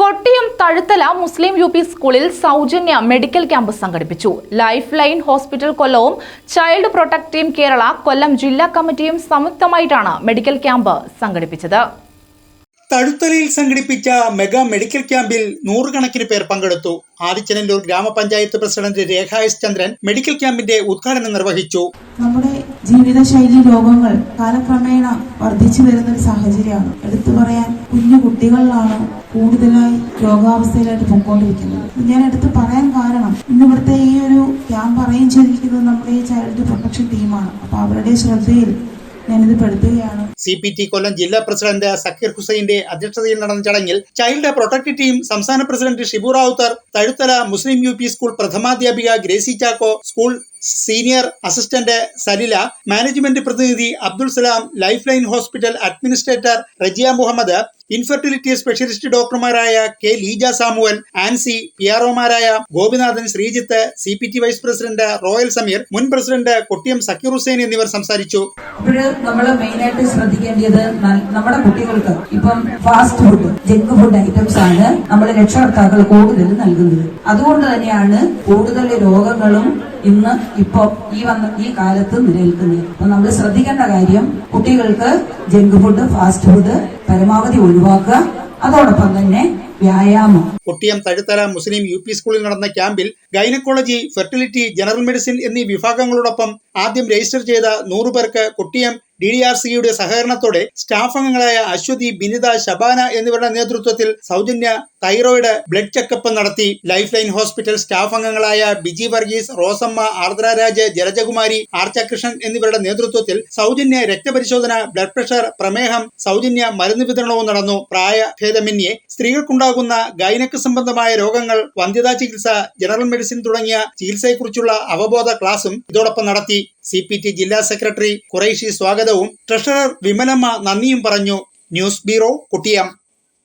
കൊട്ടിയം തഴുത്തല മുസ്ലിം U P സ്കൂളിൽ സൗജന്യ medical camp സംഘടിപ്പിച്ചു. ലൈഫ് ലൈൻ ഹോസ്പിറ്റൽ കൊല്ലവും Child Protect Team Kerala Kollam ജില്ലാ കമ്മിറ്റിയും സംയുക്തമായിട്ടാണ് മെഡിക്കൽ ക്യാമ്പ് സംഘടിപ്പിച്ചത്. തഴുത്തലയിൽ സംഘടിപ്പിച്ച മെഗാ മെഡിക്കൽ ക്യാമ്പിൽ നൂറുകണക്കിന് പേർ പങ്കെടുത്തു. ആദിച്ചനല്ലൂർ ഗ്രാമപഞ്ചായത്ത് president Rekha S Chandran medical ക്യാമ്പിന്റെ ഉദ്ഘാടനം നിർവഹിച്ചു. നമ്മുടെ ജീവിതശൈലി രോഗങ്ങൾ കാലക്രമേണ വർദ്ധിച്ചു വരുന്ന ഒരു സാഹചര്യമാണ്. എടുത്തു പറയാൻ കുഞ്ഞു കുട്ടികളിലാണ് കൂടുതലായി രോഗാവസ്ഥയിലായിട്ട് പൊക്കോണ്ടിരിക്കുന്നത് ഞാൻ എടുത്തു പറയാൻ കാരണം ഇന്ന് ഇവിടുത്തെ ഈ ഒരു ക്യാമ്പ് അറേഞ്ച് ചെയ്തിരിക്കുന്നത് നമ്മുടെ ഈ ചൈൽഡ് പ്രൊട്ടക്ഷൻ ടീമാണ്. അപ്പൊ അവരുടെ ശ്രദ്ധയിൽ സി പി ടി കൊല്ലം ജില്ലാ പ്രസിഡന്റ് സക്കീർ ഹുസൈന്റെ അധ്യക്ഷതയിൽ നടന്ന ചടങ്ങിൽ ചൈൽഡ് പ്രൊട്ടക്ട് ടീം സംസ്ഥാന പ്രസിഡന്റ് ഷിബു റാവുത്തർ തഴുത്തല മുസ്ലിം U school പ്രഥമാധ്യാപിക Gracy Chacko school senior assistant Salila management പ്രതിനിധി Abdul Salam Life Line Hospital administrator Rejiya Muhammad infertility specialist ഡോക്ടർമാരായ K Leeja Samuel Ancy P ആർഒമാരായ Gopinathan Sreejith C P T vice president Royal Sameer മുൻ president Kottiyam Zakir Hussain എന്നിവർ സംസാരിച്ചു. നമ്മൾ മെയിനായിട്ട് ശ്രദ്ധിക്കേണ്ടത് നമ്മുടെ കുട്ടികൾക്ക് ഇപ്പം fast food junk food items ആണ് നമ്മൾ രക്ഷകർത്താക്കൾ കൂടുതൽ നൽകുന്നത്. അതുകൊണ്ട് തന്നെയാണ് കൂടുതൽ രോഗങ്ങളും ഇന്ന് ഇപ്പോ ഈ വന്ന ഈ കാലത്ത് നിലനിൽക്കുന്നത്. അപ്പൊ നമ്മൾ ശ്രദ്ധിക്കേണ്ട കാര്യം കുട്ടികൾക്ക് ജങ്ക് ഫുഡ് ഫാസ്റ്റ് ഫുഡ് പരമാവധി ഒഴിവാക്കുക. അതോടൊപ്പം തന്നെ വ്യായാമം. കൊട്ടിയം തഴുത്തല മുസ്ലിം യു പി സ്കൂളിൽ നടന്ന ക്യാമ്പിൽ ഗൈനക്കോളജി ഫെർട്ടിലിറ്റി ജനറൽ മെഡിസിൻ എന്നീ വിഭാഗങ്ങളോടൊപ്പം ആദ്യം രജിസ്റ്റർ ചെയ്ത നൂറു പേർക്ക് കൊട്ടിയം ഡി ഡി ആർ സിയുടെ സഹകരണത്തോടെ സ്റ്റാഫ് അംഗങ്ങളായ അശ്വതി ബിനിത ശബാന എന്നിവരുടെ നേതൃത്വത്തിൽ സൗജന്യ തൈറോയിഡ് ബ്ലഡ് ചെക്കപ്പ് നടത്തി ലൈഫ് ലൈൻ ഹോസ്പിറ്റൽ സ്റ്റാഫ് അംഗങ്ങളായ ബിജി വർഗീസ് റോസമ്മ ആർദ്രരാജ് ജലജകുമാരി ആർച്ചകൃഷ്ണൻ എന്നിവരുടെ നേതൃത്വത്തിൽ സൗജന്യ രക്തപരിശോധന ബ്ലഡ് പ്രഷർ പ്രമേഹം സൗജന്യ മരുന്ന് വിതരണവും നടന്നു. പ്രായ ഭേദമന്യെ സ്ത്രീകൾക്കുണ്ടാകുന്ന ഗൈനക്ക് സംബന്ധമായ രോഗങ്ങൾ വന്ധ്യതാ ചികിത്സ ജനറൽ മെഡിസിൻ തുടങ്ങിയ ചികിത്സയെക്കുറിച്ചുള്ള അവബോധ ക്ലാസും ഇതോടൊപ്പം നടത്തി. സി പി ടി ജില്ലാ സെക്രട്ടറി ഖുറൈഷി സ്വാഗതവും ട്രഷറർ വിമലമ്മ നന്ദിയും പറഞ്ഞു. News Bureau Kottiyam.